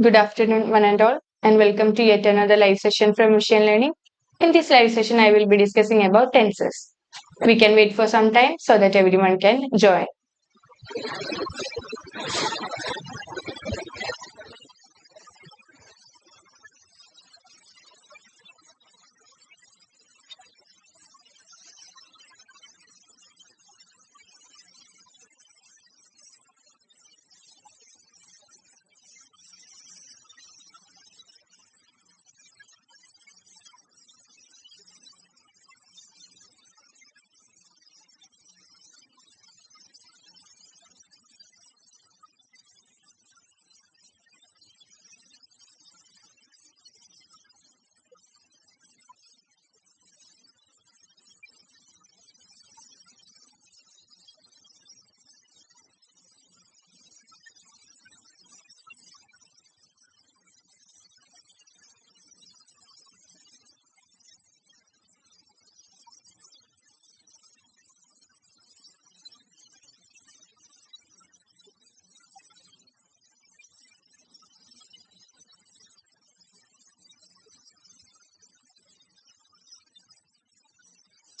Good afternoon, one and all, and welcome to yet another live session from Machine Learning. In this live session, I will be discussing about tenses. We can wait for some time so that everyone can join.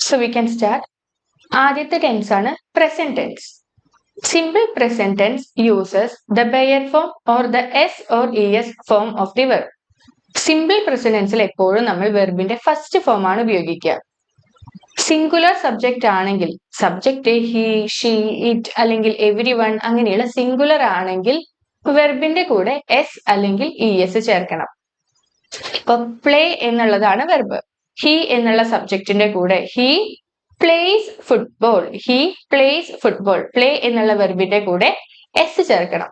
So we can start ആദ്യത്തെ tense ആണ് present tense simple present tense uses the bare form or the S or E S form of the verb simple present ടെൻസിൽ എപ്പോഴും നമ്മൾ വെർബിന്റെ first form ആണ് ഉപയോഗിക്കുക. Singular subject ആണെങ്കിൽ subject he she it അല്ലെങ്കിൽ everyone അങ്ങനെയുള്ള singular ആണെങ്കിൽ വെർബിന്റെ കൂടെ എസ് അല്ലെങ്കിൽ ഇ എസ് ചേർക്കണം. ഇപ്പൊ പ്ലേ എന്നുള്ളതാണ് വെർബ് ഹി എന്നുള്ള സബ്ജക്റ്റിന്റെ കൂടെ he plays football he plays football play എന്നുള്ള വെർബിന്റെ കൂടെ എസ് ചേർക്കണം.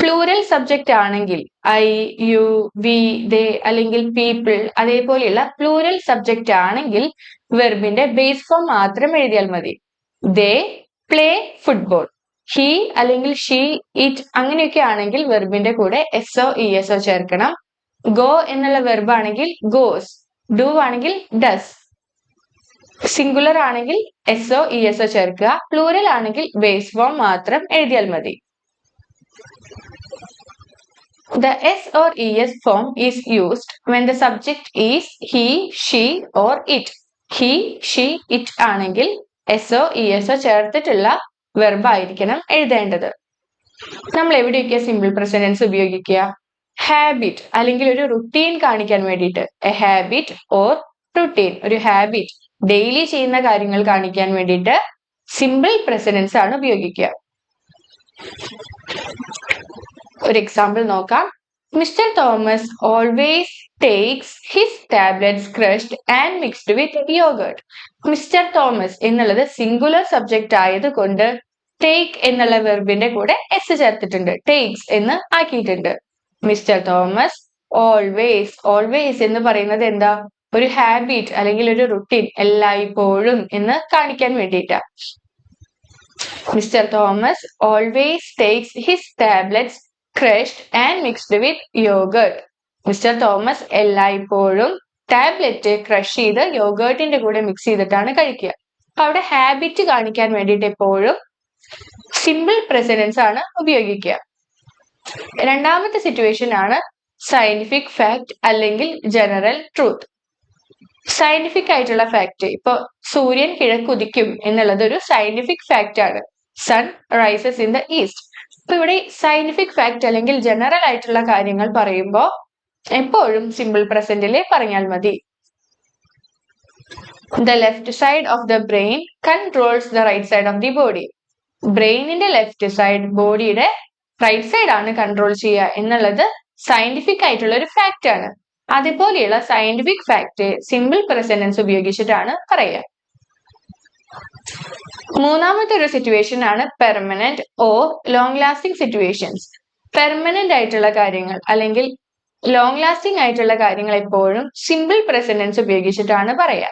പ്ലൂരൽ സബ്ജക്റ്റ് ആണെങ്കിൽ ഐ യു വി ദേ അല്ലെങ്കിൽ പീപ്പിൾ അതേപോലെയുള്ള പ്ലൂരൽ സബ്ജക്റ്റ് ആണെങ്കിൽ വെർബിന്റെ ബേസ് ഫോം മാത്രം എഴുതിയാൽ മതി. ദേ പ്ലേ ഫുട്ബോൾ ഹി അല്ലെങ്കിൽ ഷീ ഇറ്റ് അങ്ങനെയൊക്കെ ആണെങ്കിൽ വെർബിന്റെ കൂടെ S or E S or ചേർക്കണം. ഗോ എന്നുള്ള വെർബ് ആണെങ്കിൽ ഗോസ് ഡു ആണെങ്കിൽ ഡസ് സിംഗുലർ ആണെങ്കിൽ S or E S or ചേർക്കുക. പ്ലൂരൽ ആണെങ്കിൽ ബേസ് ഫോം മാത്രം എഴുതിയാൽ മതി. The S or ES form is used when the subject is he, she or it. He, she, it ആണെങ്കിൽ S or E S or ചേർത്തിട്ടുള്ള വെർബായിരിക്കണം എഴുതേണ്ടത്. നമ്മൾ എവിടെയൊക്കെ സിമ്പിൾ പ്രസന്റൻസ് ഉപയോഗിക്കുക? ഹാബിറ്റ് അല്ലെങ്കിൽ ഒരു റുട്ടീൻ കാണിക്കാൻ വേണ്ടിയിട്ട്. എ ഹാബിറ്റ് ഓർ റുട്ടീൻ ഒരു ഹാബിറ്റ് ഡെയിലി ചെയ്യുന്ന കാര്യങ്ങൾ കാണിക്കാൻ വേണ്ടിയിട്ട് സിമ്പിൾ പ്രസിഡൻസ് ആണ് ഉപയോഗിക്കുക. ഒരു എക്സാമ്പിൾ നോക്കാം. Mister Thomas always takes his tablets crushed and mixed with yogurt mister Thomas എന്നുള്ളത് സിംഗുലർ സബ്ജക്റ്റ് ആയതുകൊണ്ട് ടേക്ക് എന്നുള്ള വെർബിന്റെ കൂടെ എസ് ചേർത്തിട്ടുണ്ട്. ടേക്സ് എന്ന് ആക്കിയിട്ടുണ്ട്. മിസ്റ്റർ തോമസ് ഓൾവേസ് ഓൾവേസ് എന്ന് പറയുന്നത് എന്താ? ഒരു ഹാബിറ്റ് അല്ലെങ്കിൽ ഒരു റുട്ടീൻ എല്ലായ്പ്പോഴും എന്ന് കാണിക്കാൻ വേണ്ടിയിട്ടാ. Mister Thomas always takes his tablets crushed and mixed with yogurt mister Thomas എല്ലായ്പ്പോഴും ടാബ്ലറ്റ് ക്രഷ് ചെയ്ത് യോഗേർട്ടിന്റെ കൂടെ മിക്സ് ചെയ്തിട്ടാണ് കഴിക്കുക. അപ്പൊ അവിടെ ഹാബിറ്റ് കാണിക്കാൻ വേണ്ടിയിട്ട് എപ്പോഴും സിമ്പിൾ പ്രസിഡൻസ് ആണ് ഉപയോഗിക്കുക. രണ്ടാമത്തെ സിറ്റുവേഷൻ ആണ് സയന്റിഫിക് ഫാക്ട് അല്ലെങ്കിൽ ജനറൽ ട്രൂത്ത് സയന്റിഫിക് ആയിട്ടുള്ള ഫാക്ട് ഇപ്പൊ സൂര്യൻ കിഴക്കുദിക്കും എന്നുള്ളത് ഒരു സയന്റിഫിക് ഫാക്ട് ആണ്. Sun rises in the east ഇപ്പൊ ഇവിടെ സയന്റിഫിക് ഫാക്ട് അല്ലെങ്കിൽ ജനറൽ ആയിട്ടുള്ള കാര്യങ്ങൾ പറയുമ്പോൾ എപ്പോഴും സിമ്പിൾ പ്രസന്റിലെ പറഞ്ഞാൽ മതി. The left side of the brain controls the right side of the body ബ്രെയിനിന്റെ left side ബോഡിയുടെ റൈറ്റ് സൈഡ് ആണ് കൺട്രോൾ ചെയ്യുക എന്നുള്ളത് സയന്റിഫിക് ആയിട്ടുള്ള ഒരു ഫാക്റ്റ് ആണ്. അതുപോലെയുള്ള സയന്റിഫിക് ഫാക്ട് സിമ്പിൾ പ്രസന്റൻസ് ഉപയോഗിച്ചിട്ടാണ് പറയുക. മൂന്നാമത്തെ ഒരു സിറ്റുവേഷൻ ആണ് permanent or long lasting situations permanent ആയിട്ടുള്ള കാര്യങ്ങൾ അല്ലെങ്കിൽ ലോങ് ലാസ്റ്റിംഗ് ആയിട്ടുള്ള കാര്യങ്ങൾ എപ്പോഴും സിമ്പിൾ പ്രസന്റൻസ് ഉപയോഗിച്ചിട്ടാണ് പറയുക.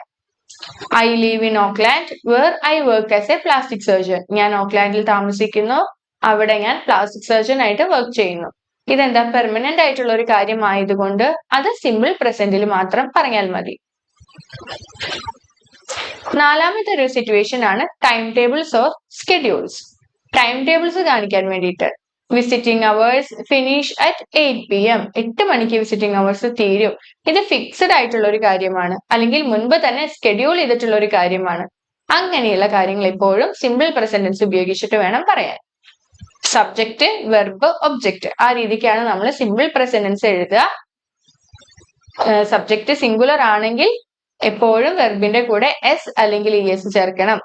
I live in Auckland where I work as a plastic surgeon ഞാൻ ഓക്ലാൻഡിൽ താമസിക്കുന്നു. അവിടെ ഞാൻ പ്ലാസ്റ്റിക് സർജൻ ആയിട്ട് വർക്ക് ചെയ്യുന്നു. ഇതെന്താ? പെർമനന്റ് ആയിട്ടുള്ള ഒരു കാര്യമായതുകൊണ്ട് അത് സിമ്പിൾ പ്രസന്റിൽ മാത്രം പറഞ്ഞാൽ മതി. നാലാമത്തെ ഒരു സിറ്റുവേഷൻ ആണ് time tables or schedules time tables കാണിക്കാൻ വേണ്ടിയിട്ട് visiting hours finish at eight P M എട്ട് മണിക്ക് വിസിറ്റിംഗ് അവേഴ്സ് തീരും. ഇത് ഫിക്സഡ് ആയിട്ടുള്ള ഒരു കാര്യമാണ്. അല്ലെങ്കിൽ മുൻപ് തന്നെ സ്കെഡ്യൂൾ ചെയ്തിട്ടുള്ള ഒരു കാര്യമാണ്. അങ്ങനെയുള്ള കാര്യങ്ങൾ എപ്പോഴും സിമ്പിൾ പ്രസന്റൻസ് ഉപയോഗിച്ചിട്ട് വേണം പറയാൻ. സബ്ജക്റ്റ് വെർബ് ഒബ്ജക്റ്റ് ആ രീതിക്കാണ് നമ്മൾ സിമ്പിൾ പ്രസന്റൻസ് എഴുതുക. സബ്ജക്റ്റ് സിംഗുലർ ആണെങ്കിൽ എപ്പോഴും വെർബിന്റെ കൂടെ എസ് അല്ലെങ്കിൽ ഇ എസ് ചേർക്കണം.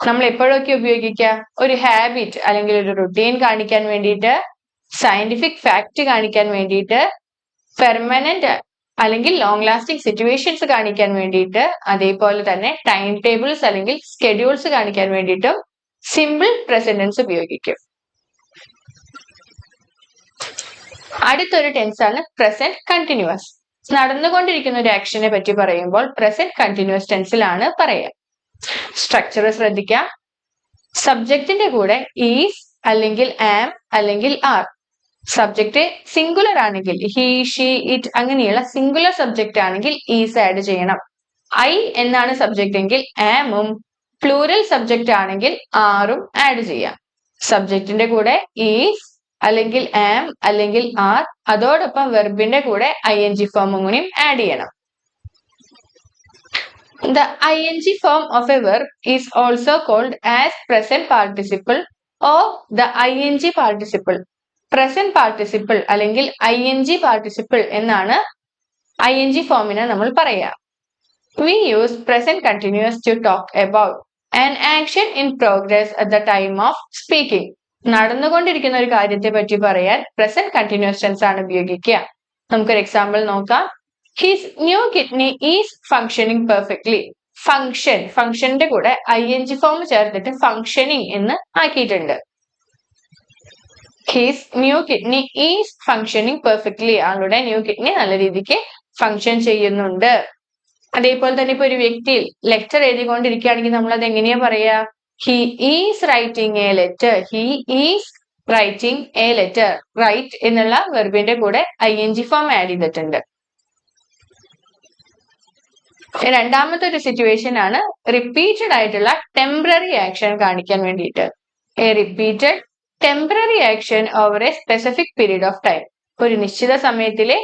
നമ്മൾ എപ്പോഴൊക്കെ ഉപയോഗിക്കുക? ഒരു ഹാബിറ്റ് അല്ലെങ്കിൽ ഒരു റുട്ടീൻ കാണിക്കാൻ വേണ്ടിയിട്ട് സയന്റിഫിക് ഫാക്ട് കാണിക്കാൻ വേണ്ടിയിട്ട് പെർമനന്റ് അല്ലെങ്കിൽ ലോങ് ലാസ്റ്റിംഗ് സിറ്റുവേഷൻസ് കാണിക്കാൻ വേണ്ടിയിട്ട് അതേപോലെ തന്നെ ടൈം ടേബിൾസ് അല്ലെങ്കിൽ സ്കെഡ്യൂൾസ് കാണിക്കാൻ വേണ്ടിയിട്ടും സിമ്പിൾ പ്രസന്റൻസ് ഉപയോഗിക്കും. അടുത്തൊരു ടെൻസ് ആണ് പ്രസന്റ് കണ്ടിന്യൂസ് നടന്നുകൊണ്ടിരിക്കുന്ന ഒരു ആക്ഷനെ പറ്റി പറയുമ്പോൾ പ്രസന്റ് കണ്ടിന്യൂസ് ടെൻസിലാണ് പറയുക. സ്ട്രക്ചർ ശ്രദ്ധിക്കുക. സബ്ജക്റ്റിന്റെ കൂടെ ഈസ് അല്ലെങ്കിൽ ആം അല്ലെങ്കിൽ ആർ സബ്ജക്റ്റ് സിംഗുലർ ആണെങ്കിൽ ഹി ഷീ ഇറ്റ് അങ്ങനെയുള്ള സിംഗുലർ സബ്ജക്റ്റ് ആണെങ്കിൽ ഈസ് ആഡ് ചെയ്യണം. ഐ എന്നാണ് സബ്ജക്റ്റ് എങ്കിൽ ആമും പ്ലൂറൽ സബ്ജക്റ്റ് ആണെങ്കിൽ ആറും ആഡ് ചെയ്യാം. സബ്ജക്റ്റിന്റെ കൂടെ ഈസ് അല്ലെങ്കിൽ ആം അല്ലെങ്കിൽ ആർ അതോടൊപ്പം വെർബിന്റെ കൂടെ ഐ എൻ ജി ഫോമും കൂടിയും ആഡ് ചെയ്യണം. The I N G form of a verb is also called as present participle or the I N G participle present participle അല്ലെങ്കിൽ ഐ എൻ ജി പാർട്ടിസിപ്പിൾ എന്നാണ് I N G ഫോമിനെ നമ്മൾ പറയാ we use present continuous to talk about an action in progress at the time of speaking നടന്നുകൊണ്ടിരിക്കുന്ന ഒരു കാര്യത്തെ പറ്റി പറയാൻ പ്രസന്റ് കണ്ടിന്യൂസ് ടെൻസ് ആണ് ഉപയോഗിക്കുക. നമുക്കൊരു എക്സാമ്പിൾ നോക്കാം. His new kidney is functioning perfectly function ഫങ്ഷന്റെ കൂടെ ഐ എൻ ജി ഫോം ചേർത്തിട്ട് ഫങ്ഷനിങ് എന്ന് ആക്കിയിട്ടുണ്ട്. His new kidney is functioning perfectly ആളുടെ ന്യൂ കിഡ്നി നല്ല രീതിക്ക് ഫങ്ഷൻ ചെയ്യുന്നുണ്ട്. അതേപോലെ തന്നെ ഇപ്പൊ ഒരു വ്യക്തിയിൽ ലെക്ചർ എഴുതിക്കൊണ്ടിരിക്കുകയാണെങ്കിൽ നമ്മൾ അത് എങ്ങനെയാ പറയാ? He is writing a letter he is writing a letter write എന്നുള്ള വെർബിന്റെ കൂടെ I N G form add ചെയ്തിട്ടുണ്ട് രണ്ടാമത്തെ ഒരു സിറ്റുവേഷൻ ആണ് റിപ്പീറ്റഡ് ആയിട്ടുള്ള ടെമ്പററി ആക്ഷൻ കാണിക്കാൻ വേണ്ടിയിട്ട്. A repeated temporary action over a specific period of time ഒരു നിശ്ചിത സമയത്തിലെ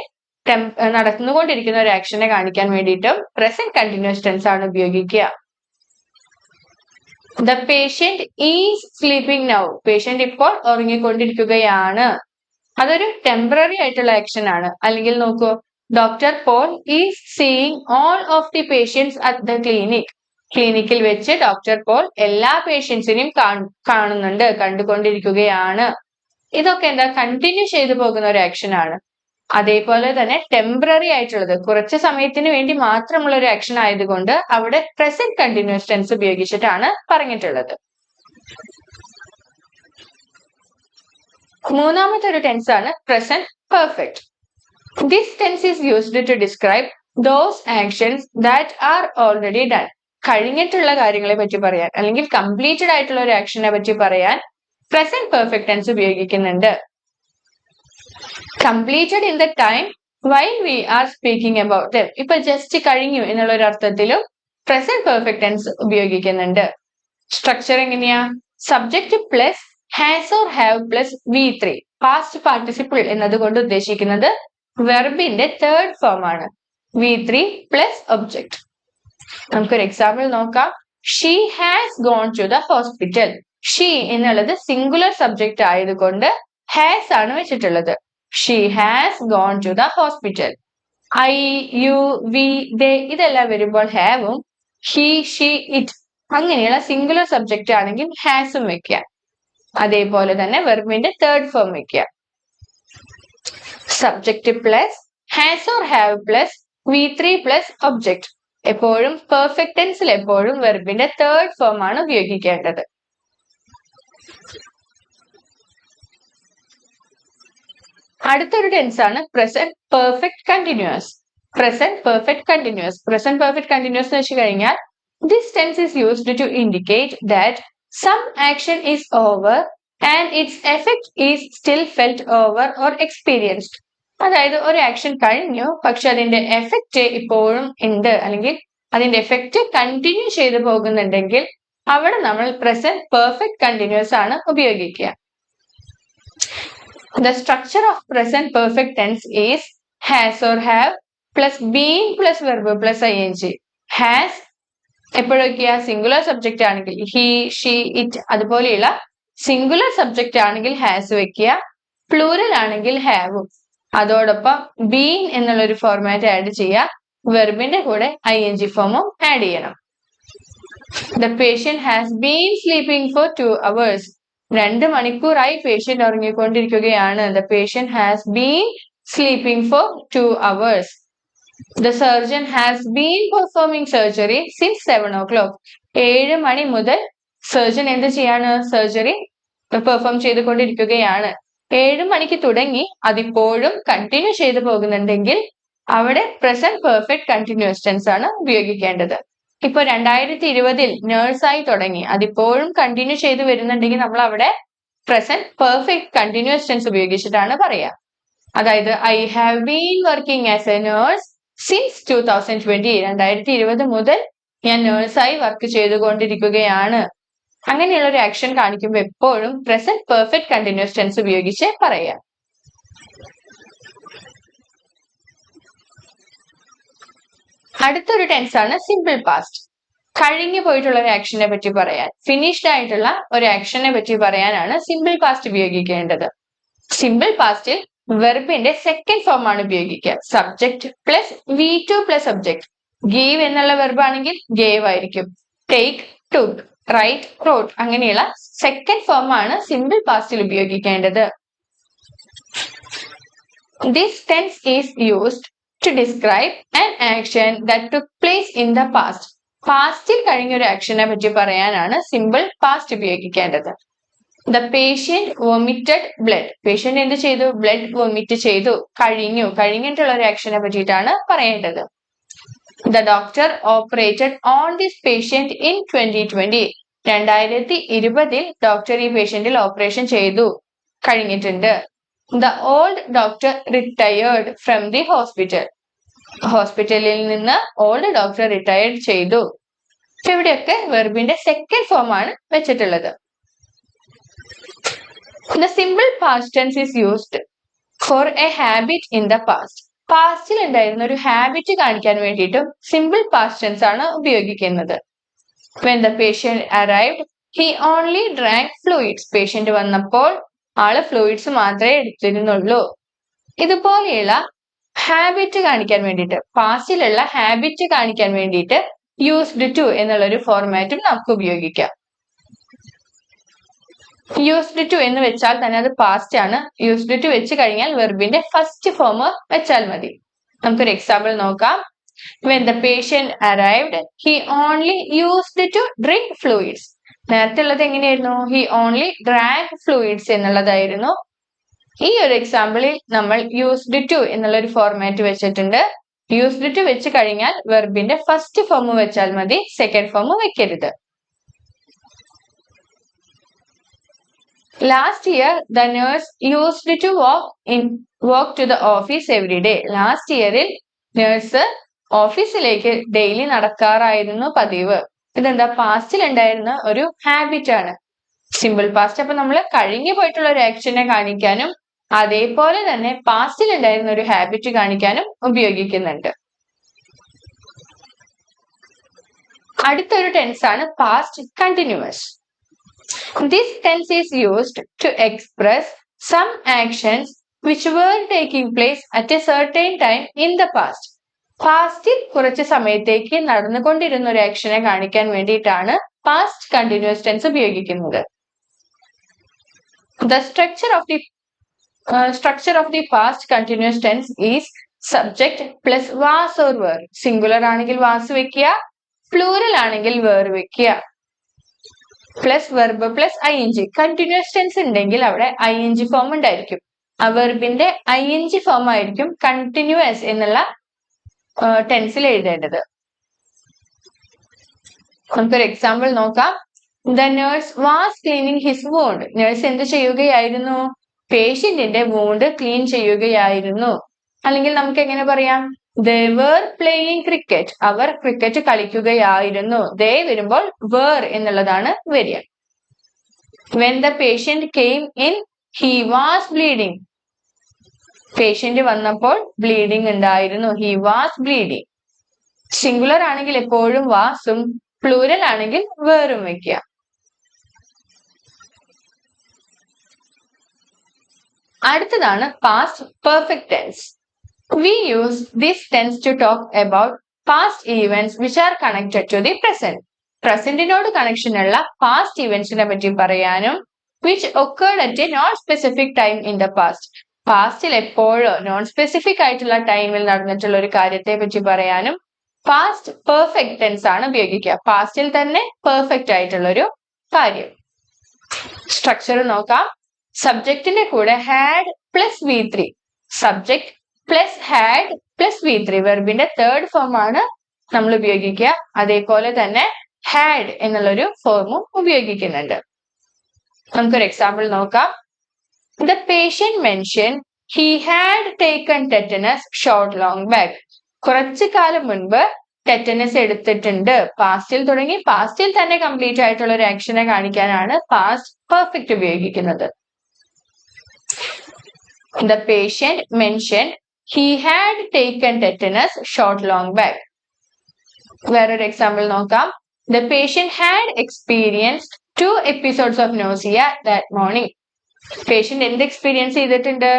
നടന്നുകൊണ്ടിരിക്കുന്ന ഒരു ആക്ഷനെ കാണിക്കാൻ വേണ്ടിയിട്ടും പ്രസന്റ് കണ്ടിന്യൂസ് ടെൻസ് ആണ് ഉപയോഗിക്കുക. The patient is sleeping now patient ഇപ്പോൾ ഉറങ്ങിക്കൊണ്ടിരിക്കുകയാണ്. അതൊരു ടെമ്പററി ആയിട്ടുള്ള ആക്ഷൻ ആണ്. അല്ലെങ്കിൽ നോക്കൂ doctor Paul is seeing all of the patients at the clinic ക്ലിനിക്കിൽ വെച്ച് ഡോക്ടർ പോൾ എല്ലാ പേഷ്യൻസിനെയും കാണുന്നുണ്ട് കണ്ടുകൊണ്ടിരിക്കുകയാണ്. ഇതൊക്കെ എന്താ കണ്ടിന്യൂ ചെയ്തു പോകുന്ന ഒരു ആക്ഷൻ ആണ്. അതേപോലെ തന്നെ ടെമ്പററി ആയിട്ടുള്ളത്. കുറച്ച് സമയത്തിന് വേണ്ടി മാത്രമുള്ള ഒരു ആക്ഷൻ ആയതുകൊണ്ട് അവിടെ പ്രസന്റ് കണ്ടിന്യൂസ് ടെൻസ് ഉപയോഗിച്ചിട്ടാണ് പറഞ്ഞിട്ടുള്ളത്. മൂന്നാമത്തെ ഒരു ടെൻസ് ആണ് present perfect this tense is used to describe those actions that are already done കഴിഞ്ഞിട്ടുള്ള കാര്യങ്ങളെ പറ്റി പറയാൻ അല്ലെങ്കിൽ കംപ്ലീറ്റഡ് ആയിട്ടുള്ള ഒരു ആക്ഷനെ പറ്റി പറയാൻ പ്രസന്റ് പെർഫെക്റ്റ് ടെൻസ് ഉപയോഗിക്കുന്നുണ്ട്. Completed in the time while we are speaking about ഇപ്പൊ ജസ്റ്റ് കഴിഞ്ഞു എന്നുള്ള ഒരു അർത്ഥത്തിലും പ്രസന്റ് പെർഫെക്റ്റ് ടെൻസ് ഉപയോഗിക്കുന്നുണ്ട്. സ്ട്രക്ചർ എങ്ങനെയാ? Subject plus has or have plus V three past participle എന്നതുകൊണ്ട് ഉദ്ദേശിക്കുന്നത് വെർബിന്റെ തേർഡ് ഫോം ആണ്. വി ത്രീ പ്ലസ് ഒബ്ജക്ട് നമുക്കൊരു എക്സാമ്പിൾ നോക്കാം. She has gone to the hospital she എന്നുള്ളത് സിംഗുലർ സബ്ജക്റ്റ് ആയതുകൊണ്ട് ഹാസ് ആണ് വെച്ചിട്ടുള്ളത്. She has gone to the hospital I you we they ഇതെല്ലാം വരുമ്പോൾ ഹാവും. ഹി ഷീ ഇറ്റ് അങ്ങനെയുള്ള സിംഗുലർ സബ്ജക്റ്റ് ആണെങ്കിൽ ഹാസും വെക്കുക അതേപോലെ തന്നെ വെർബിന്റെ തേർഡ് ഫോം വെക്കുക subject plus has or have plus V three plus object എപ്പോഴും പെർഫെക്റ്റ് ടെൻസിൽ എപ്പോഴും വെർബിന്റെ തേർഡ് ഫോം ആണ് ഉപയോഗിക്കേണ്ടത്. അടുത്തൊരു ടെൻസ് ആണ്. Present perfect continuous present perfect continuous present perfect continuous എന്ന് വെച്ച് കഴിഞ്ഞാൽ this tense is used to indicate that some action is over and its effect is still felt over or experienced അതായത് ഒരു action കഴിഞ്ഞു പക്ഷെ അതിന്റെ effect ഇപ്പോഴും ഉണ്ട്. അല്ലെങ്കിൽ അതിന്റെ എഫക്റ്റ് കണ്ടിന്യൂ ചെയ്തു പോകുന്നുണ്ടെങ്കിൽ അവിടെ നമ്മൾ പ്രസന്റ് പെർഫെക്റ്റ് കണ്ടിന്യൂസ് ആണ് ഉപയോഗിക്കുക. The structure of present perfect tense is has or have plus being plus verb plus ing. Has എപ്പോഴൊക്കെയാ സിംഗുലർ സബ്ജക്റ്റ് ആണെങ്കിൽ ഹി ഷീ ഇറ്റ് അതുപോലെയുള്ള സിംഗുലർ സബ്ജക്റ്റ് ആണെങ്കിൽ ഹാസ് വെക്കുക. പ്ലൂരൽ ആണെങ്കിൽ ഹാവും അതോടൊപ്പം ബീൻ എന്നുള്ള ഒരു ഫോർമാറ്റ് ആഡ് ചെയ്യുക. വെർബിന്റെ കൂടെ ഐ എൻ ജി ഫോമും ആഡ് ചെയ്യണം. The patient has been sleeping for two hours രണ്ട് മണിക്കൂറായി patient ഉറങ്ങിക്കൊണ്ടിരിക്കുകയാണ്. The patient has been sleeping for two hours the surgeon has been performing surgery since seven o'clock ഏഴ് മണി മുതൽ സർജൻ എന്ത് ചെയ്യാണ്? Surgery perform ചെയ്തുകൊണ്ടിരിക്കുകയാണ്. ഏഴ് മണിക്ക് തുടങ്ങി അതിപ്പോഴും കണ്ടിന്യൂ ചെയ്തു പോകുന്നുണ്ടെങ്കിൽ അവിടെ പ്രസന്റ് പെർഫെക്റ്റ് കണ്ടിന്യൂസ് ടെൻസ് ആണ് ഉപയോഗിക്കേണ്ടത്. ഇപ്പൊ രണ്ടായിരത്തി ഇരുപതിൽ നേഴ്സായി തുടങ്ങി. അതിപ്പോഴും കണ്ടിന്യൂ ചെയ്തു വരുന്നുണ്ടെങ്കിൽ നമ്മൾ അവിടെ പ്രസന്റ് പെർഫെക്റ്റ് കണ്ടിന്യൂസ് ടെൻസ് ഉപയോഗിച്ചിട്ടാണ് പറയാ. അതായത് I have been working as a nurse since two thousand twenty രണ്ടായിരത്തി ഇരുപത് മുതൽ ഞാൻ നേഴ്സായി വർക്ക് ചെയ്തുകൊണ്ടിരിക്കുകയാണ്. അങ്ങനെയുള്ള ഒരു ആക്ഷൻ കാണിക്കുമ്പോൾ എപ്പോഴും പ്രസന്റ് പെർഫെക്റ്റ് കണ്ടിന്യൂസ് ടെൻസ് ഉപയോഗിച്ച് പറയാം. അടുത്തൊരു ടെൻസ് ആണ് സിമ്പിൾ പാസ്റ്റ് കഴിഞ്ഞു പോയിട്ടുള്ള ഒരു ആക്ഷനെ പറ്റി പറയാൻ. ഫിനിഷ്ഡ് ആയിട്ടുള്ള ഒരു ആക്ഷനെ പറ്റി പറയാനാണ് സിമ്പിൾ പാസ്റ്റ് ഉപയോഗിക്കേണ്ടത്. സിമ്പിൾ പാസ്റ്റിൽ വെർബിന്റെ സെക്കൻഡ് ഫോം ആണ് ഉപയോഗിക്കുക. Subject plus V two plus subject give എന്നുള്ള വെർബ് ആണെങ്കിൽ ഗേവ് ആയിരിക്കും. ടേക്ക് ടു റൈറ്റ് റോട്ട് അങ്ങനെയുള്ള സെക്കൻഡ് ഫോം ആണ് സിമ്പിൾ പാസ്റ്റിൽ ഉപയോഗിക്കേണ്ടത്. This tense is used to describe an action that took place in the past പാസ്റ്റിൽ കഴിഞ്ഞ ഒരു ആക്ഷനെ പറ്റി പറയാനാണ് സിമ്പിൾ പാസ്റ്റ് ഉപയോഗിക്കേണ്ടത്. The patient vomited blood patient എന്ത് ചെയ്തു? ബ്ലഡ് വൊമിറ്റ് ചെയ്തു. കഴിഞ്ഞു. കഴിഞ്ഞിട്ടുള്ള ഒരു ആക്ഷനെ പറ്റിയിട്ടാണ് പറയേണ്ടത്. The doctor operated on this patient in twenty twenty രണ്ടായിരത്തി ഇരുപതിൽ ഡോക്ടർ ഈ പേഷ്യന്റിൽ ഓപ്പറേഷൻ ചെയ്തു. കഴിഞ്ഞിട്ടുണ്ട്. The old doctor retired from the hospital ഹോസ്പിറ്റലിൽ നിന്ന് ഓൾഡ് ഡോക്ടർ റിട്ടയർഡ് ചെയ്തു ഇവിടെയൊക്കെ വെർബിന്റെ സെക്കൻഡ് ഫോം ആണ് വെച്ചിട്ടുള്ളത് the simple past tense is used for a habit in the past പാസ്റ്റിൽ ഉണ്ടായിരുന്ന ഒരു ഹാബിറ്റ് കാണിക്കാൻ വേണ്ടിയിട്ടും സിമ്പിൾ പാസ്റ്റ് ടെൻസ് ആണ് ഉപയോഗിക്കുന്നത്. When the patient arrived he only drank fluids patient വന്നപ്പോൾ ആൾ ഫ്ലൂയിഡ്സ് മാത്രമേ എടുത്തിരുന്നുള്ളൂ. ഇതുപോലെയുള്ള ഹാബിറ്റ് കാണിക്കാൻ വേണ്ടിയിട്ട് പാസ്റ്റിലുള്ള ഹാബിറ്റ് കാണിക്കാൻ വേണ്ടിയിട്ട് യൂസ്ഡ് ടു എന്നുള്ള ഒരു ഫോർമാറ്റും നമുക്ക് ഉപയോഗിക്കാം. യൂസ്ഡ് ടു എന്ന് വെച്ചാൽ തന്നെ അത് പാസ്റ്റ് ആണ്. യൂസ്ഡ് ടു വെച്ച് കഴിഞ്ഞാൽ വെർബിന്റെ ഫസ്റ്റ് ഫോം വെച്ചാൽ മതി. നമുക്കൊരു എക്സാമ്പിൾ നോക്കാം. When the patient arrived he only used to drink fluids നേരത്തെ ഉള്ളത് എങ്ങനെയായിരുന്നു? ഹി ഓൺലി ഡ്രാങ്ക് ഫ്ലൂയിഡ്സ് എന്നുള്ളതായിരുന്നു. ഈ ഒരു എക്സാമ്പിളിൽ നമ്മൾ യൂസ്ഡ് ടു എന്നുള്ള ഒരു ഫോർമാറ്റ് വെച്ചിട്ടുണ്ട്. യൂസ്ഡ് ടു വെച്ച് കഴിഞ്ഞാൽ വെർബിന്റെ ഫസ്റ്റ് ഫോം വെച്ചാൽ മതി സെക്കൻഡ് ഫോം വെക്കരുത്. Last year the nurse used to walk in walk to the office every day last ഇയറിൽ നേഴ്സ് ഓഫീസിലേക്ക് ഡെയിലി നടക്കാറായിരുന്നു പതിവ്. ഇതെന്താ? പാസ്റ്റിൽ ഉണ്ടായിരുന്ന ഒരു ഹാബിറ്റ് ആണ്. സിമ്പിൾ പാസ്റ്റ് അപ്പൊ നമ്മൾ കഴിഞ്ഞു പോയിട്ടുള്ള ഒരു ആക്ഷനെ കാണിക്കാനും അതേപോലെ തന്നെ പാസ്റ്റിൽ ഉണ്ടായിരുന്ന ഒരു ഹാബിറ്റ് കാണിക്കാനും ഉപയോഗിക്കുന്നുണ്ട്. അടുത്തൊരു ടെൻസ് ആണ് past continuous this tense is used to express some actions which were taking place at a certain time in the past പാസ്റ്റിൽ കുറച്ച് സമയത്തേക്ക് നടന്നുകൊണ്ടിരുന്ന ഒരു ആക്ഷനെ കാണിക്കാൻ വേണ്ടിയിട്ടാണ് പാസ്റ്റ് കണ്ടിന്യൂസ് ടെൻസ് ഉപയോഗിക്കുന്നത്. The structure of the structure of the past continuous tense is subject plus was or were singular ആണെങ്കിൽ was വെക്കുക പ്ലൂറൽ ആണെങ്കിൽ വേർ വെക്കുക. Plus verb plus I N G continuous tense ഉണ്ടെങ്കിൽ അവിടെ I N G form ഉണ്ടായിരിക്കും. ആ വെർബിന്റെ I N G form ആയിരിക്കും കണ്ടിന്യൂസ് എന്നുള്ള ടെൻസിൽ എഴുതേണ്ടത്. നമുക്കൊരു എക്സാമ്പിൾ നോക്കാം. The nurse was cleaning his wound nurse എന്ത് ചെയ്യുകയായിരുന്നു? പേഷ്യന്റിന്റെ വൂണ്ട് ക്ലീൻ ചെയ്യുകയായിരുന്നു. അല്ലെങ്കിൽ നമുക്ക് എങ്ങനെ പറയാം? ദേ പ്ലേയിങ് ക്രിക്കറ്റ് അവർ ക്രിക്കറ്റ് കളിക്കുകയായിരുന്നു. ദേ വരുമ്പോൾ വേർ എന്നുള്ളതാണ് വരിക. When the patient came in he was bleeding patient വന്നപ്പോൾ ബ്ലീഡിങ് ഉണ്ടായിരുന്നു. ഹി വാസ് ബ്ലീഡിങ് സിംഗുലർ ആണെങ്കിൽ എപ്പോഴും വാസും പ്ലൂരൽ ആണെങ്കിൽ വേറും വെക്കുക അടുത്തതാണ് past perfect tense we use this tense to talk about past events which are connected to the present പ്രസന്റിനോട് connection ഉള്ള പാസ്റ്റ് ഇവന്റ്സിനെ പറ്റി പറയാനും which occurred at a non specific time in the past പാസ്റ്റിൽ എപ്പോഴോ non specific ആയിട്ടുള്ള ടൈമിൽ നടന്നിട്ടുള്ള ഒരു കാര്യത്തെ പറ്റി പറയാനും പാസ്റ്റ് പെർഫെക്റ്റ് ടെൻസ് ആണ് ഉപയോഗിക്കുക. പാസ്റ്റിൽ തന്നെ പെർഫെക്റ്റ് ആയിട്ടുള്ള ഒരു കാര്യം സ്ട്രക്ചർ നോക്കാം. സബ്ജക്റ്റിന്റെ കൂടെ had plus V three subject plus had plus V three വെർബിന്റെ third form ആണ് നമ്മൾ ഉപയോഗിക്കുക. അതേപോലെ തന്നെ ഹാഡ് എന്നുള്ളൊരു ഫോമും ഉപയോഗിക്കുന്നുണ്ട്. നമുക്കൊരു എക്സാമ്പിൾ നോക്കാം. The patient mention he had taken tetanus shot long back കുറച്ചു കാലം മുൻപ് ടെറ്റനസ് എടുത്തിട്ടുണ്ട്. പാസ്റ്റിൽ തുടങ്ങി പാസ്റ്റിൽ തന്നെ കംപ്ലീറ്റ് ആയിട്ടുള്ള ഒരു ആക്ഷനെ കാണിക്കാനാണ് പാസ്റ്റ് പെർഫെക്റ്റ് ഉപയോഗിക്കുന്നത്. The patient mention he had taken tetanus shot long back വേറൊരു എക്സാമ്പിൾ നോക്കാം. The patient had experienced two episodes of nausea that morning patient എന്ത് എക്സ്പീരിയൻസ് ചെയ്തിട്ടുണ്ട്?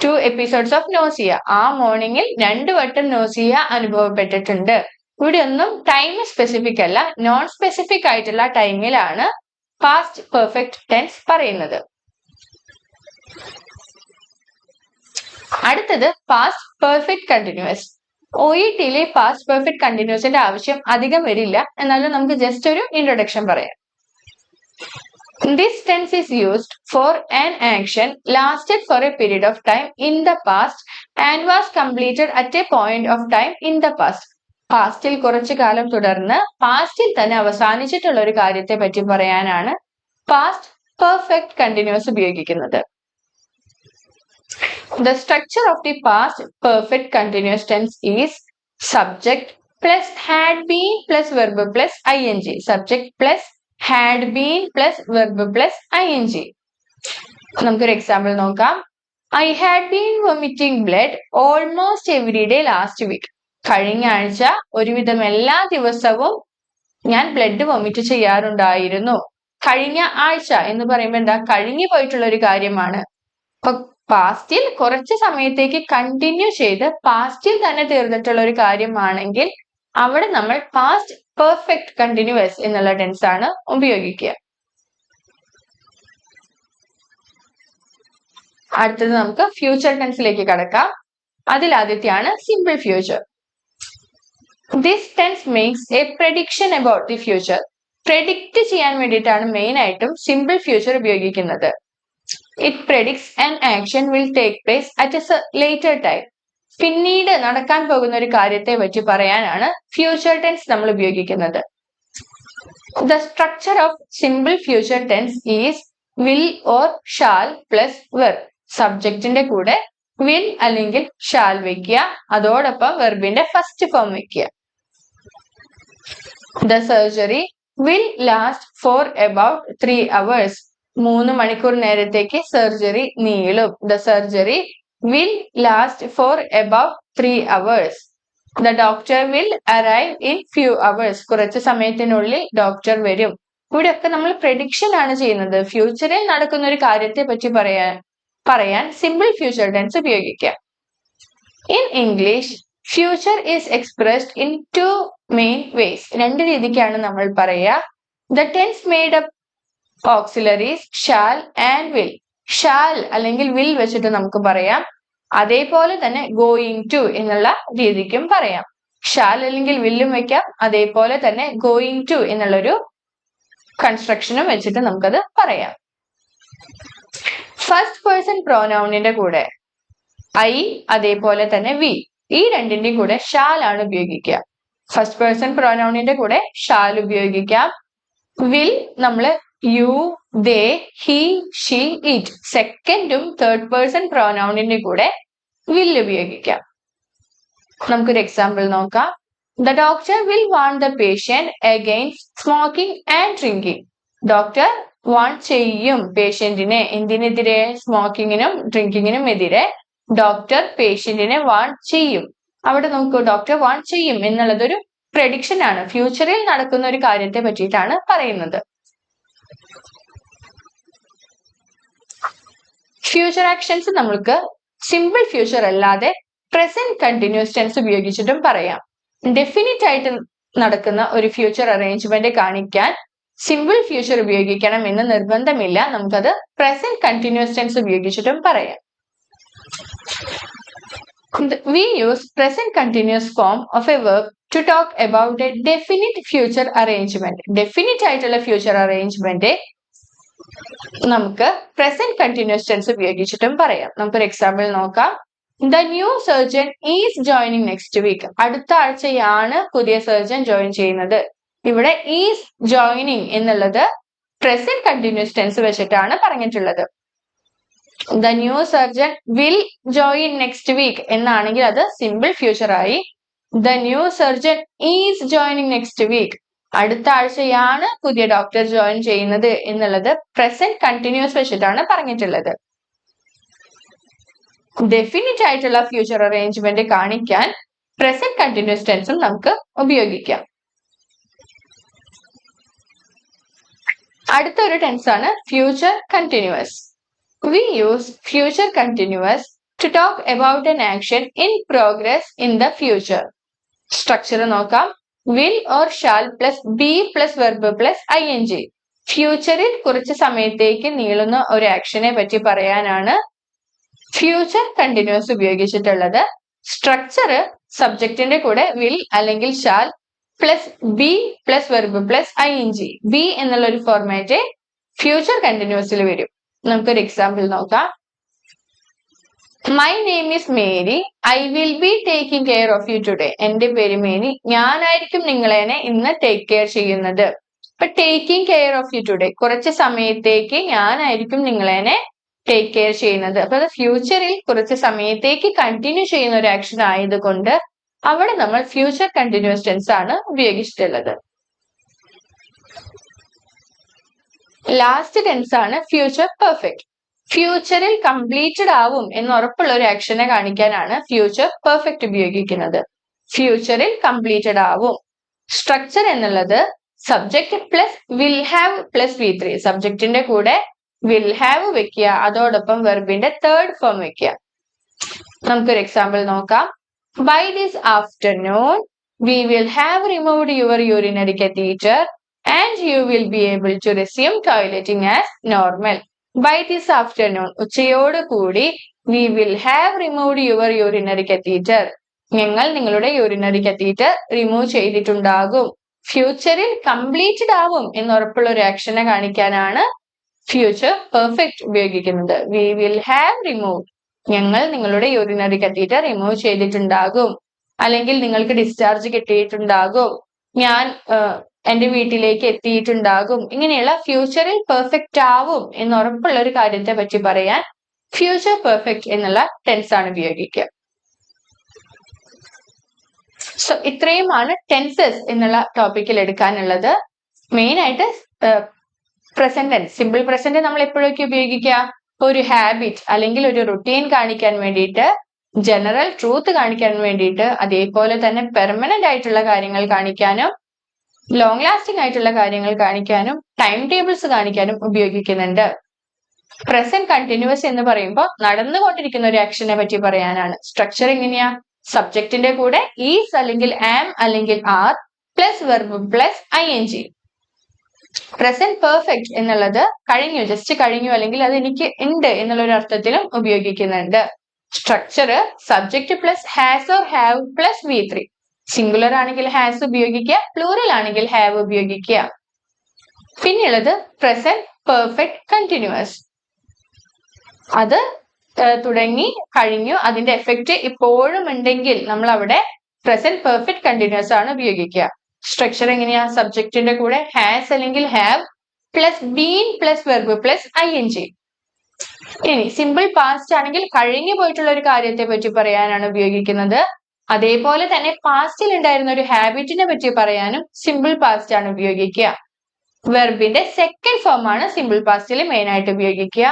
ടു എപ്പിസോഡ്സ് ഓഫ് നോസിയ ആ മോർണിംഗിൽ രണ്ടു വട്ടം നോസിയ അനുഭവപ്പെട്ടിട്ടുണ്ട്. ഇവിടെ ഒന്നും ടൈം സ്പെസിഫിക് അല്ല നോൺ സ്പെസിഫിക് ആയിട്ടുള്ള ടൈമിലാണ് പാസ്റ്റ് പെർഫെക്റ്റ് ടെൻസ് പറയുന്നത്. അടുത്തത് past perfect continuous O E ടിയിലെ past perfect കണ്ടിന്യൂസിന്റെ ആവശ്യം അധികം വരില്ല. എന്നാലും നമുക്ക് ജസ്റ്റ് ഒരു ഇൻട്രൊഡക്ഷൻ പറയാം. This tense is used for an action lasted for a period of time in the past and was completed at a point of time in the past. പാസ്റ്റിൽ കുറച്ചു കാലം തുടർന്ന് പാസ്റ്റിൽ തന്നെ അവസാനിച്ചിട്ടുള്ള ഒരു കാര്യത്തെ പറ്റി പറയാനാണ് പാസ്റ്റ് പെർഫെക്റ്റ് കണ്ടിന്യൂസ് ഉപയോഗിക്കുന്നത്. The structure of the past perfect continuous tense is subject plus had been plus verb plus ing. Subject plus had been plus verb plus ing. നമുക്കൊരു എക്സാമ്പിൾ നോക്കാം. I had been vomiting blood almost every day last week കഴിഞ്ഞ ആഴ്ച ഒരുവിധം എല്ലാ ദിവസവും ഞാൻ blood vomit ചെയ്യാറുണ്ടായിരുന്നു. കഴിഞ്ഞ ആഴ്ച എന്ന് പറയുമ്പോൾ എന്താ? കഴിഞ്ഞു പോയിട്ടുള്ള ഒരു കാര്യമാണ്. അപ്പൊ പാസ്റ്റിൽ കുറച്ച് സമയത്തേക്ക് കണ്ടിന്യൂ ചെയ്ത് പാസ്റ്റിൽ തന്നെ തീർന്നിട്ടുള്ള ഒരു കാര്യമാണെങ്കിൽ അവിടെ നമ്മൾ പാസ്റ്റ് പെർഫെക്റ്റ് കണ്ടിന്യൂസ് എന്നുള്ള ടെൻസ് ആണ് ഉപയോഗിക്കുക. അടുത്തത് നമുക്ക് ഫ്യൂച്ചർ ടെൻസിലേക്ക് കടക്കാം. അതിൽ ആദ്യത്തെയാണ് simple future this tense makes a prediction about the future predict ചെയ്യാൻ വേണ്ടിയിട്ടാണ് മെയിൻ ആയിട്ടും സിമ്പിൾ ഫ്യൂച്ചർ ഉപയോഗിക്കുന്നത്. It predicts an action will take place at a later time പിന്നീട് നടക്കാൻ പോകുന്ന ഒരു കാര്യത്തെ പറ്റി പറയാനാണ് ഫ്യൂച്ചർ ടെൻസ് നമ്മൾ ഉപയോഗിക്കുന്നത്. The structure of simple future tense is will or shall plus verb സബ്ജക്റ്റിന്റെ കൂടെ വിൽ അല്ലെങ്കിൽ ഷാൽ വെക്കുക. അതോടൊപ്പം വെർബിന്റെ ഫസ്റ്റ് ഫോം വെക്കുക. The surgery will last for about three hours മൂന്ന് മണിക്കൂർ നേരത്തേക്ക് സർജറി നീളും. The surgery will last for above three hours the doctor will arrive in few hours കുറച്ച് സമയത്തിനുള്ളിൽ ഡോക്ടർ വരും. ഇവിടെയൊക്കെ നമ്മൾ പ്രഡിക്ഷൻ ആണ് ചെയ്യുന്നത്. ഫ്യൂച്ചറിൽ നടക്കുന്ന ഒരു കാര്യത്തെ പറ്റി പറയാൻ പറയാൻ സിമ്പിൾ ഫ്യൂച്ചർ ടെൻസ് ഉപയോഗിക്കാം. In English future is expressed in two main ways രണ്ട് രീതിക്കാണ് നമ്മൾ പറയുക the tense made up auxiliaries shall and will shall അല്ലെങ്കിൽ വിൽ വെച്ചിട്ട് നമുക്ക് പറയാം. അതേപോലെ തന്നെ ഗോയിങ് ടു എന്നുള്ള രീതിക്കും പറയാം. ഷാൽ അല്ലെങ്കിൽ വില്ലും വെക്കാം. അതേപോലെ തന്നെ ഗോയിങ് ടു എന്നുള്ളൊരു കൺസ്ട്രക്ഷനും വെച്ചിട്ട് നമുക്കത് പറയാം. ഫസ്റ്റ് പേഴ്സൺ പ്രോനൗണിന്റെ കൂടെ ഐ അതേപോലെ തന്നെ വി ഈ രണ്ടിന്റെയും കൂടെ ഷാൽ ആണ് ഉപയോഗിക്കുക. ഫസ്റ്റ് പേഴ്സൺ പ്രോനൗണിന്റെ കൂടെ ഷാൽ ഉപയോഗിക്കാം. വിൽ നമ്മൾ you they he she it സെക്കൻഡും തേർഡ് പേഴ്സൺ പ്രോനൗണിന്റെ കൂടെ വിൽ ഉപയോഗിക്കാം. നമുക്കൊരു എക്സാമ്പിൾ നോക്കാം. The doctor will want the patient against smoking and drinking doctor warn ചെയ്യും പേഷ്യന്റിനെ എന്തിനെതിരെ? സ്മോക്കിങ്ങിനും ഡ്രിങ്കിങ്ങിനും എതിരെ ഡോക്ടർ പേഷ്യന്റിനെ വാൺ ചെയ്യും. അവിടെ നമുക്ക് ഡോക്ടർ വാൺ ചെയ്യും എന്നുള്ളതൊരു പ്രഡിക്ഷൻ ആണ്. ഫ്യൂച്ചറിൽ നടക്കുന്ന ഒരു കാര്യത്തെ പറ്റിയിട്ടാണ് പറയുന്നത്. ഫ്യൂച്ചർ ആക്ഷൻസ് നമ്മൾക്ക് സിമ്പിൾ ഫ്യൂച്ചർ അല്ലാതെ പ്രസന്റ് കണ്ടിന്യൂസ് ടെൻസ് ഉപയോഗിച്ചിട്ടും പറയാം. ഡെഫിനിറ്റ് ആയിട്ട് നടക്കുന്ന ഒരു ഫ്യൂച്ചർ അറേഞ്ച്മെന്റ് കാണിക്കാൻ സിമ്പിൾ ഫ്യൂച്ചർ ഉപയോഗിക്കണം എന്ന് നിർബന്ധമില്ല. നമുക്കത് പ്രസന്റ് കണ്ടിന്യൂസ് ടെൻസ് ഉപയോഗിച്ചിട്ടും പറയാം. We use present continuous form of a verb to talk about a definite future arrangement. Definite ആയിട്ടുള്ള ഫ്യൂച്ചർ അറേഞ്ച്മെന്റ് നമുക്ക് പ്രസന്റ് കണ്ടിന്യൂസ് ടെൻസ് ഉപയോഗിച്ചിട്ടും പറയാം. നമുക്കൊരു എക്സാമ്പിൾ നോക്കാം. The new surgeon is joining next week അടുത്ത ആഴ്ചയാണ് പുതിയ സർജൻ ജോയിൻ ചെയ്യുന്നത്. ഇവിടെ ഈസ് ജോയിനിങ് എന്നുള്ളത് പ്രസന്റ് കണ്ടിന്യൂസ് ടെൻസ് വെച്ചിട്ടാണ് പറഞ്ഞിട്ടുള്ളത്. The new surgeon will join next week എന്നാണെങ്കിൽ അത് സിമ്പിൾ ഫ്യൂച്ചർ ആയി. The new surgeon is joining next week അടുത്ത ആഴ്ചയാണ് പുതിയ ഡോക്ടർ ജോയിൻ ചെയ്യുന്നത് എന്നുള്ളത്. പ്രസന്റ് കണ്ടിന്യൂസ് വെച്ചിട്ടാണ് പറഞ്ഞിട്ടുള്ളത്. ഡെഫിനറ്റ് ആയിട്ടുള്ള ഫ്യൂച്ചർ അറേഞ്ച്മെന്റ് കാണിക്കാൻ പ്രസന്റ് കണ്ടിന്യൂസ് ടെൻസും നമുക്ക് ഉപയോഗിക്കാം. അടുത്ത ഒരു ടെൻസ് ആണ് future continuous we use future continuous to talk about an action in progress in the future structure നോക്കാം. Will or shall plus be plus verb plus I N G ഫ്യൂച്ചറിൽ കുറച്ച് സമയത്തേക്ക് നീളുന്ന ഒരു ആക്ഷനെ പറ്റി പറയാനാണ് ഫ്യൂച്ചർ കണ്ടിന്യൂസ് ഉപയോഗിച്ചിട്ടുള്ളത്. സ്ട്രക്ചർ സബ്ജക്റ്റിന്റെ കൂടെ വിൽ അല്ലെങ്കിൽ shall plus be plus verb plus I N G be എന്നുള്ള ഒരു ഫോർമാറ്റ് ഫ്യൂച്ചർ കണ്ടിന്യൂസിൽ വരും. നമുക്കൊരു എക്സാമ്പിൾ നോക്കാം. My name is Mary I will be taking care of you today എന്റെ പേര് മേരി. ഞാനായിരിക്കും നിങ്ങളെ ഇന്ന് ടേക്ക് കെയർ ചെയ്യുന്നത്. ഇപ്പൊ taking care of you today കുറച്ച് സമയത്തേക്ക് ഞാനായിരിക്കും നിങ്ങളെ ടേക്ക് കെയർ ചെയ്യുന്നത്. അപ്പൊ അത് ഫ്യൂച്ചറിൽ കുറച്ച് സമയത്തേക്ക് കണ്ടിന്യൂ ചെയ്യുന്ന ഒരു ആക്ഷൻ ആയതുകൊണ്ട് അവിടെ നമ്മൾ ഫ്യൂച്ചർ കണ്ടിന്യൂസ് ടെൻസ് ആണ് ഉപയോഗിച്ചിട്ടുള്ളത്. ലാസ്റ്റ് ടെൻസ് ആണ് ഫ്യൂച്ചർ പെർഫെക്റ്റ് ഫ്യൂച്ചറിൽ കംപ്ലീറ്റഡ് ആവും എന്ന് ഉറപ്പുള്ള ഒരു ആക്ഷനെ കാണിക്കാനാണ് ഫ്യൂച്ചർ പെർഫെക്റ്റ് ഉപയോഗിക്കുന്നത്. ഫ്യൂച്ചറിൽ കംപ്ലീറ്റഡ് ആവും. സ്ട്രക്ചർ എന്നുള്ളത് subject plus will have plus V three സബ്ജക്റ്റിന്റെ കൂടെ വിൽ ഹാവ് വെക്കുക. അതോടൊപ്പം വെർബിന്റെ തേർഡ് ഫോം വെക്കുക. നമുക്കൊരു എക്സാമ്പിൾ നോക്കാം. By this afternoon we will have removed your urinary catheter and you will be able to resume toileting as normal by this afternoon ഉച്ചയോട് കൂടി we will have removed your urinary catheter ഞങ്ങൾ നിങ്ങളുടെ urinary catheter remove ചെയ്തിട്ടുണ്ടാകും. ഫ്യൂച്ചറിൽ completed ആവും എന്ന് ഉറപ്പുള്ള ഒരു ആക്ഷനെ കാണിക്കാനാണ് ഫ്യൂച്ചർ പെർഫെക്റ്റ് ഉപയോഗിക്കുന്നത്. വി വിൽ ഹാവ് റിമൂവ് ഞങ്ങൾ നിങ്ങളുടെ യൂറിനറി കത്തീറ്റർ റിമൂവ് ചെയ്തിട്ടുണ്ടാകും. അല്ലെങ്കിൽ നിങ്ങൾക്ക് ഡിസ്ചാർജ് കിട്ടിയിട്ടുണ്ടാകും. ഞാൻ എന്റെ വീട്ടിലേക്ക് എത്തിയിട്ടുണ്ടാകും. ഇങ്ങനെയുള്ള ഫ്യൂച്ചറിൽ പെർഫെക്റ്റ് ആവും എന്ന് ഉറപ്പുള്ള ഒരു കാര്യത്തെ പറ്റി പറയാൻ ഫ്യൂച്ചർ പെർഫെക്റ്റ് എന്നുള്ള ടെൻസ് ആണ് ഉപയോഗിക്കുക. സോ ഇത്രയുമാണ് ടെൻസസ് എന്നുള്ള ടോപ്പിക്കിൽ എടുക്കാനുള്ളത്. മെയിൻ ആയിട്ട് പ്രസന്റ് ടെൻസ് സിമ്പിൾ പ്രസന്റ് നമ്മൾ എപ്പോഴൊക്കെ ഉപയോഗിക്കുക? ഒരു ഹാബിറ്റ് അല്ലെങ്കിൽ ഒരു റുട്ടീൻ കാണിക്കാൻ വേണ്ടിയിട്ട് ജനറൽ ട്രൂത്ത് കാണിക്കാൻ വേണ്ടിയിട്ട് അതേപോലെ തന്നെ പെർമനന്റ് ആയിട്ടുള്ള കാര്യങ്ങൾ കാണിക്കാനും ലോങ് ലാസ്റ്റിംഗ് ആയിട്ടുള്ള കാര്യങ്ങൾ കാണിക്കാനും ടൈം ടേബിൾസ് കാണിക്കാനും ഉപയോഗിക്കുന്നുണ്ട്. പ്രസന്റ് കണ്ടിന്യൂസ് എന്ന് പറയുമ്പോൾ നടന്നുകൊണ്ടിരിക്കുന്ന ഒരു ആക്ഷനെ പറ്റി പറയാനാണ്. സ്ട്രക്ചർ എങ്ങനെയാ? സബ്ജക്റ്റിന്റെ കൂടെ ഈസ് അല്ലെങ്കിൽ ആം അല്ലെങ്കിൽ are plus verb plus I N G present perfect എന്നുള്ളത് കഴിഞ്ഞു ജസ്റ്റ് കഴിഞ്ഞു അല്ലെങ്കിൽ അത് എനിക്ക് ഉണ്ട് എന്നുള്ള ഒരു അർത്ഥത്തിലും ഉപയോഗിക്കുന്നുണ്ട്. Structure subject plus has or have plus V three singular ആണെങ്കിൽ ഹാസ് ഉപയോഗിക്കുക പ്ലൂറൽ ആണെങ്കിൽ ഹാവ് ഉപയോഗിക്കുക. പിന്നെയുള്ളത് പ്രസന്റ് പെർഫെക്റ്റ് കണ്ടിന്യൂസ് അത് തുടങ്ങി കഴിഞ്ഞു. അതിന്റെ എഫക്റ്റ് ഇപ്പോഴും ഉണ്ടെങ്കിൽ നമ്മൾ അവിടെ പ്രസന്റ് പെർഫെക്റ്റ് കണ്ടിന്യൂസ് ആണ് ഉപയോഗിക്കുക. സ്ട്രക്ചർ എങ്ങനെയാ? സബ്ജക്റ്റിന്റെ കൂടെ ഹാസ് അല്ലെങ്കിൽ have plus been plus verb plus I N G ഇനി സിമ്പിൾ പാസ്റ്റ് ആണെങ്കിൽ കഴിഞ്ഞു പോയിട്ടുള്ള ഒരു കാര്യത്തെ പറ്റി പറയാനാണ് ഉപയോഗിക്കുന്നത്. അതേപോലെ തന്നെ പാസ്റ്റിൽ ഉണ്ടായിരുന്ന ഒരു ഹാബിറ്റിനെ പറ്റി പറയാനും സിമ്പിൾ പാസ്റ്റ് ആണ് ഉപയോഗിക്കുക. വെർബിന്റെ സെക്കൻഡ് ഫോം ആണ് സിമ്പിൾ പാസ്റ്റിൽ മെയിൻ ആയിട്ട് ഉപയോഗിക്കുക.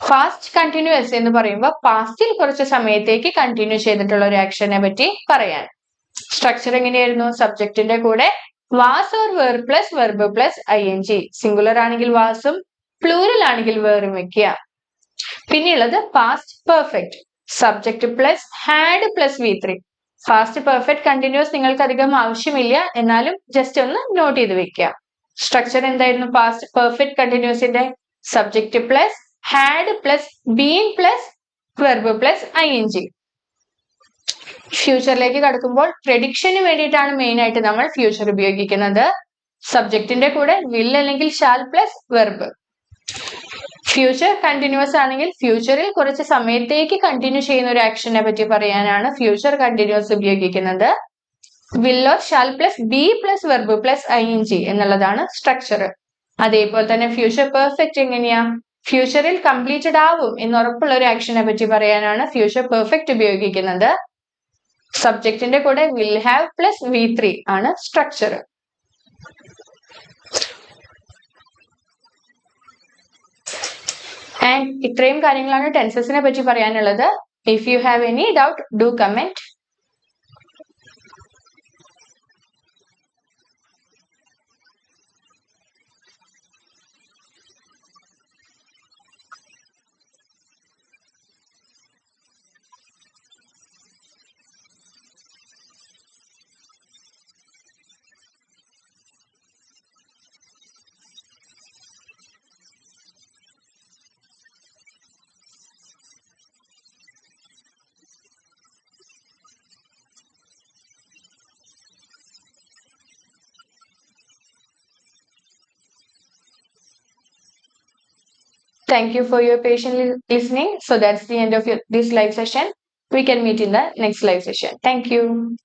ഫാസ്റ്റ് കണ്ടിന്യൂസ് എന്ന് പറയുമ്പോൾ പാസ്റ്റിൽ കുറച്ച് സമയത്തേക്ക് കണ്ടിന്യൂ ചെയ്തിട്ടുള്ള ഒരു ആക്ഷനെ പറ്റി പറയാൻ. സ്ട്രക്ചർ എങ്ങനെയായിരുന്നു? സബ്ജക്റ്റിന്റെ കൂടെ was or were plus verb plus I N G singular ആണെങ്കിൽ വാസും പ്ലൂരൽ ആണെങ്കിൽ വേറും വെക്കുക. പിന്നെയുള്ളത് past perfect subject plus had plus V three past perfect continuous നിങ്ങൾക്ക് അധികം ആവശ്യമില്ല. എന്നാലും ജസ്റ്റ് ഒന്ന് നോട്ട് ചെയ്ത് വെക്കുക. സ്ട്രക്ചർ എന്തായിരുന്നു? Past perfect കണ്ടിന്യൂസിന്റെ subject plus had plus been plus verb plus I N G ഫ്യൂച്ചറിലേക്ക് കടക്കുമ്പോൾ പ്രഡിക്ഷന് വേണ്ടിയിട്ടാണ് മെയിൻ ആയിട്ട് നമ്മൾ ഫ്യൂച്ചർ ഉപയോഗിക്കുന്നത്. സബ്ജക്റ്റിന്റെ കൂടെ വിൽ അല്ലെങ്കിൽ shall plus verb future continuous ആണെങ്കിൽ ഫ്യൂച്ചറിൽ കുറച്ച് സമയത്തേക്ക് കണ്ടിന്യൂ ചെയ്യുന്ന ഒരു ആക്ഷനെ പറ്റി പറയാനാണ് ഫ്യൂച്ചർ കണ്ടിന്യൂസ് ഉപയോഗിക്കുന്നത്. Or shall plus be plus verb plus I G എന്നുള്ളതാണ് സ്ട്രക്ചർ അതേപോലെ തന്നെ ഫ്യൂച്ചർ പെർഫെക്റ്റ് എങ്ങനെയാ? ഫ്യൂച്ചറിൽ കംപ്ലീറ്റഡ് ആവും എന്ന് ഉറപ്പുള്ള ഒരു ആക്ഷനെ പറ്റി പറയാനാണ് ഫ്യൂച്ചർ പെർഫെക്റ്റ് ഉപയോഗിക്കുന്നത്. സബ്ജക്റ്റിന്റെ കൂടെ will have plus V three ആണ് സ്ട്രക്ചർ ആൻഡ് ഇത്രയും കാര്യങ്ങളാണ് ടെൻസസിനെ പറ്റി പറയാനുള്ളത്. If you have any doubt do comment Thank you for your patient listening. So that's the end of your, this live session. We can meet in the next live session. Thank you.